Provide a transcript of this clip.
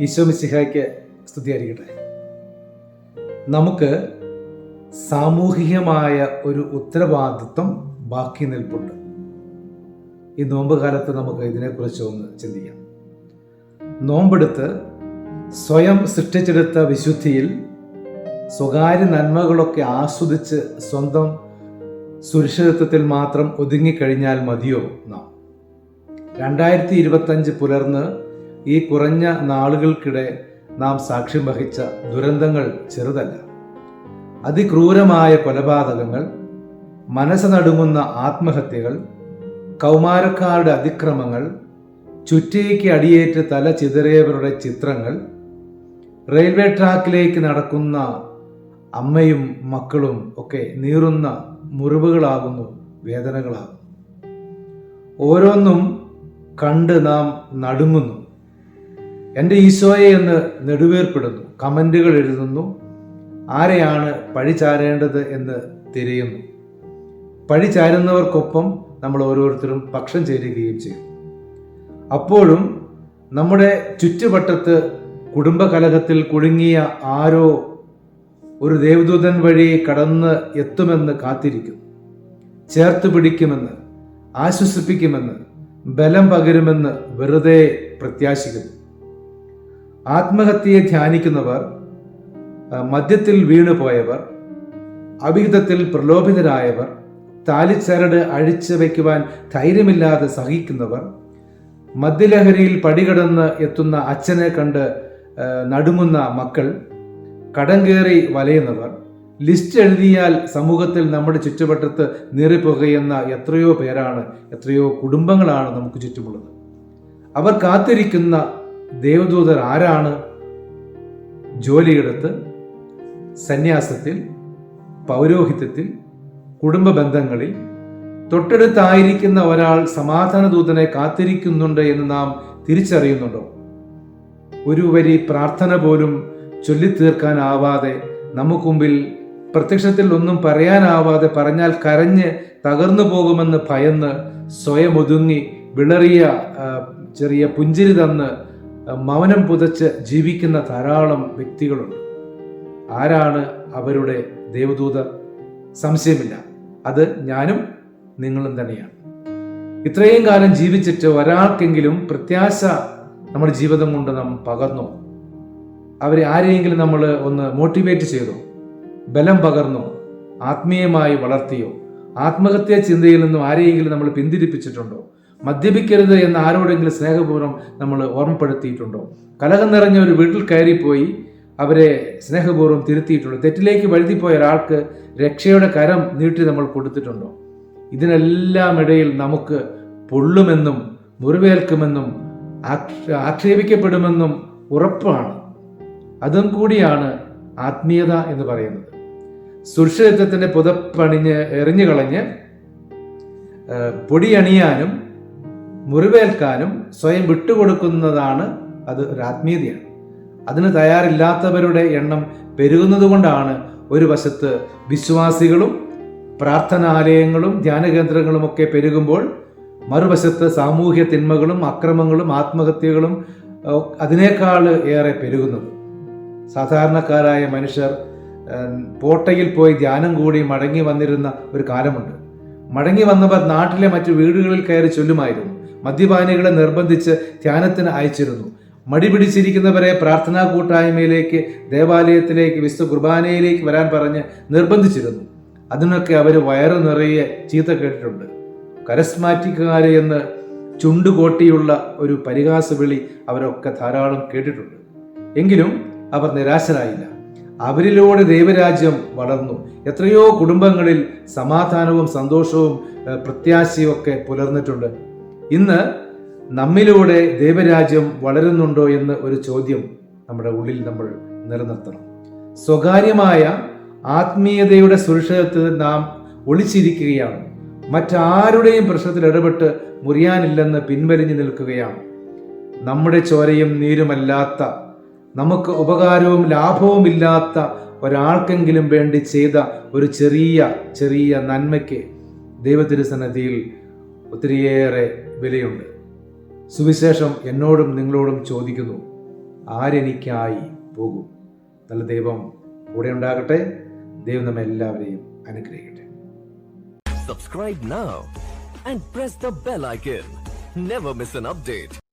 ഈശോ മിസിഹായ്ക്ക് സ്തുതിയായിരിക്കട്ടെ. നമുക്ക് സാമൂഹികമായ ഒരു ഉത്തരവാദിത്വം ബാക്കി നിൽപ്പുണ്ട്. ഈ നോമ്പ് കാലത്ത് നമുക്ക് ഇതിനെക്കുറിച്ച് ഒന്ന് ചിന്തിക്കാം. നോമ്പെടുത്ത് സ്വയം സൃഷ്ടിച്ചെടുത്ത വിശുദ്ധിയിൽ സ്വകാര്യ നന്മകളൊക്കെ ആസ്വദിച്ച് സ്വന്തം സുരക്ഷിതത്വത്തിൽ മാത്രം ഒതുങ്ങിക്കഴിഞ്ഞാൽ മതിയോ നാം? രണ്ടായിരത്തി ഇരുപത്തഞ്ച് പുലർന്ന് ഈ കുറഞ്ഞ നാളുകൾക്കിടെ നാം സാക്ഷ്യം വഹിച്ച ദുരന്തങ്ങൾ ചെറുതല്ല. അതിക്രൂരമായ കൊലപാതകങ്ങൾ മനസ്സ് നടുങ്ങുന്ന ആത്മഹത്യകൾ കൗമാരക്കാരുടെ അതിക്രമങ്ങൾ ചുറ്റേക്ക് അടിയേറ്റ് തല ചിതറിയവരുടെ ചിത്രങ്ങൾ റെയിൽവേ ട്രാക്കിലേക്ക് നടക്കുന്ന അമ്മയും മക്കളും ഒക്കെ നീറുന്ന മുറിവുകളാകുന്നു വേദനകളാകുന്നു. ഓരോന്നും കണ്ട് നാം നടുങ്ങുന്നു. എന്റെ ഈശോയെ എന്ന് നെടുവേർപ്പെടുന്നു കമന്റുകൾ എഴുതുന്നു. ആരെയാണ് പഴി ചാരേണ്ടത് എന്ന് തിരയുന്നു. പഴി ചാരുന്നവർക്കൊപ്പം നമ്മൾ ഓരോരുത്തരും പക്ഷം ചേരുകയും ചെയ്യും. അപ്പോഴും നമ്മുടെ ചുറ്റുവട്ടത്ത് കുടുംബകലഹത്തിൽ കുടുങ്ങിയ ആരോ ഒരു ദേവദൂതൻ വഴി കടന്ന് എത്തുമെന്ന് കാത്തിരിക്കും. ചേർത്ത് പിടിക്കുമെന്ന് ആശ്വസിപ്പിക്കുമെന്ന് ബലം പകരുമെന്ന് വെറുതെ പ്രത്യാശിക്കുന്നു. ആത്മഹത്യയെ ധ്യാനിക്കുന്നവർ മദ്യത്തിൽ വീണുപോയവർ അവിഹിതത്തിൽ പ്രലോഭിതരായവർ താലിച്ചരട് അഴിച്ചു വയ്ക്കുവാൻ ധൈര്യമില്ലാതെ സഹിക്കുന്നവർ മദ്യലഹരിയിൽ പടികടന്ന് എത്തുന്ന അച്ഛനെ കണ്ട് നടുങ്ങുന്ന മക്കൾ കടം കയറി വലയുന്നവർ ലിസ്റ്റ് എഴുതിയാൽ സമൂഹത്തിൽ നമ്മുടെ ചുറ്റുവട്ടത്ത് നീറിപ്പുകയുന്ന എത്രയോ പേരാണ് എത്രയോ കുടുംബങ്ങളാണ് നമുക്ക് ചുറ്റുമുള്ളത്. അവർ കാത്തിരിക്കുന്ന ദേവദൂതർ ആരാണ്? ജോലിയെടുത്ത് സന്യാസത്തിൽ പൗരോഹിത്യത്തിൽ കുടുംബ ബന്ധങ്ങളിൽ തൊട്ടടുത്തായിരിക്കുന്ന ഒരാൾ സമാധാന ദൂതനെ കാത്തിരിക്കുന്നുണ്ട് എന്ന് നാം തിരിച്ചറിയുന്നുണ്ടോ? ഒരു വരി പ്രാർത്ഥന പോലും ചൊല്ലിത്തീർക്കാനാവാതെ നമുക്ക് മുമ്പിൽ പ്രത്യക്ഷത്തിൽ ഒന്നും പറയാനാവാതെ പറഞ്ഞാൽ കരഞ്ഞ് തകർന്നു പോകുമെന്ന് ഭയന്ന് സ്വയം ഒതുങ്ങി വിളറിയ ചെറിയ പുഞ്ചിരി തന്ന് മൗനം പുതച്ച് ജീവിക്കുന്ന ധാരാളം വ്യക്തികളുണ്ട്. ആരാണ് അവരുടെ ദേവദൂതർ സംശയമില്ല. അത് ഞാനും നിങ്ങളും തന്നെയാണ്. ഇത്രയും കാലം ജീവിച്ചിട്ട് ഒരാൾക്കെങ്കിലും പ്രത്യാശ നമ്മുടെ ജീവിതം കൊണ്ട് നാം പകർന്നോ? അവരെ ആരെയെങ്കിലും നമ്മൾ ഒന്ന് മോട്ടിവേറ്റ് ചെയ്തോ? ബലം പകർന്നോ? ആത്മീയമായി വളർത്തിയോ? ആത്മഹത്യാ ചിന്തയിൽ നിന്നും ആരെയെങ്കിലും നമ്മൾ പിന്തിരിപ്പിച്ചിട്ടുണ്ടോ? മദ്യപിക്കരുത് എന്ന് ആരോടെങ്കിലും സ്നേഹപൂർവം നമ്മൾ ഓർമ്മപ്പെടുത്തിയിട്ടുണ്ടോ? കലകം നിറഞ്ഞ ഒരു വീട്ടിൽ കയറിപ്പോയി അവരെ സ്നേഹപൂർവം തിരുത്തിയിട്ടുണ്ടോ? തെറ്റിലേക്ക് വഴുതിപ്പോയ ഒരാൾക്ക് രക്ഷയുടെ കരം നീട്ടി നമ്മൾ കൊടുത്തിട്ടുണ്ടോ? ഇതിനെല്ലാം ഇടയിൽ നമുക്ക് പൊള്ളുമെന്നും മുറിവേൽക്കുമെന്നും ആക്ഷേപിക്കപ്പെടുമെന്നും ഉറപ്പാണ്. അതും കൂടിയാണ് ആത്മീയത എന്ന് പറയുന്നത്. സുരക്ഷിതത്വത്തിന്റെ പുതപ്പണിഞ്ഞ് എറിഞ്ഞു കളഞ്ഞ് പൊടിയണിയാനും മുറിവേൽക്കാനും സ്വയം വിട്ടുകൊടുക്കുന്നതാണ് അത് ഒരു ആത്മീയതയാണ്. അതിന് തയ്യാറില്ലാത്തവരുടെ എണ്ണം പെരുകുന്നതുകൊണ്ടാണ് ഒരു വശത്ത് വിശ്വാസികളും പ്രാർത്ഥനാലയങ്ങളും ധ്യാനകേന്ദ്രങ്ങളും ഒക്കെ പെരുകുമ്പോൾ മറുവശത്ത് സാമൂഹ്യ തിന്മകളും അക്രമങ്ങളും ആത്മഹത്യകളും അതിനേക്കാൾ ഏറെ പെരുകുന്നത്. സാധാരണക്കാരായ മനുഷ്യർ പോട്ടയിൽ പോയി ധ്യാനം കൂടി മടങ്ങി വന്നിരുന്ന ഒരു കാലമുണ്ട്. മടങ്ങി വന്നവർ നാട്ടിലെ മറ്റു വീടുകളിൽ കയറി ചൊല്ലുമായിരുന്നു. മദ്യപാനികളെ നിർബന്ധിച്ച് ധ്യാനത്തിന് അയച്ചിരുന്നു. മടി പിടിച്ചിരിക്കുന്നവരെ പ്രാർത്ഥനാ കൂട്ടായ്മയിലേക്ക് ദേവാലയത്തിലേക്ക് വിശുദ്ധ കുർബാനയിലേക്ക് വരാൻ പറഞ്ഞ് നിർബന്ധിച്ചിരുന്നു. അതിനൊക്കെ അവർ വയറു നിറയെ ചീത്ത കേട്ടിട്ടുണ്ട്. കരസ്മാറ്റിക്കാരെ എന്ന് ചുണ്ടുകോട്ടിയുള്ള ഒരു പരിഹാസ വിളി അവരൊക്കെ ധാരാളം കേട്ടിട്ടുണ്ട്. എങ്കിലും അവർ നിരാശരായില്ല. അവരിലൂടെ ദൈവരാജ്യം വളർന്നു. എത്രയോ കുടുംബങ്ങളിൽ സമാധാനവും സന്തോഷവും പ്രത്യാശയും ഒക്കെ പുലർന്നിട്ടുണ്ട്. ഇന്ന് നമ്മിലൂടെ ദൈവരാജ്യം വളരുന്നുണ്ടോ എന്ന് ഒരു ചോദ്യം നമ്മുടെ ഉള്ളിൽ നമ്മൾ നിലനിർത്തണം. സ്വകാര്യമായ ആത്മീയതയുടെ സുരക്ഷിതത്വത്തിൽ നാം ഒളിച്ചിരിക്കുകയാണ്. മറ്റാരുടെയും പ്രശ്നത്തിൽ ഇടപെട്ട് മുറിയാനില്ലെന്ന് പിൻവലിഞ്ഞു നിൽക്കുകയാണ്. നമ്മുടെ ചോരയും നീരുമല്ലാത്ത നമുക്ക് ഉപകാരവും ലാഭവും ഇല്ലാത്ത ഒരാൾക്കെങ്കിലും വേണ്ടി ചെയ്ത ഒരു ചെറിയ ചെറിയ നന്മയ്ക്ക് ദൈവത്തിരുസന്നതിയിൽ ഒത്തിരിയേറെ വിലയുണ്ട്. സുവിശേഷം എന്നോടും നിങ്ങളോടും ചോദിക്കുന്നു ആരെനിക്കായി പോകും? നല്ല ദൈവം കൂടെ ഉണ്ടാകട്ടെ. ദൈവം നമ്മെ എല്ലാവരെയും അനുഗ്രഹിക്കട്ടെ. Subscribe now and press the bell icon never miss an update.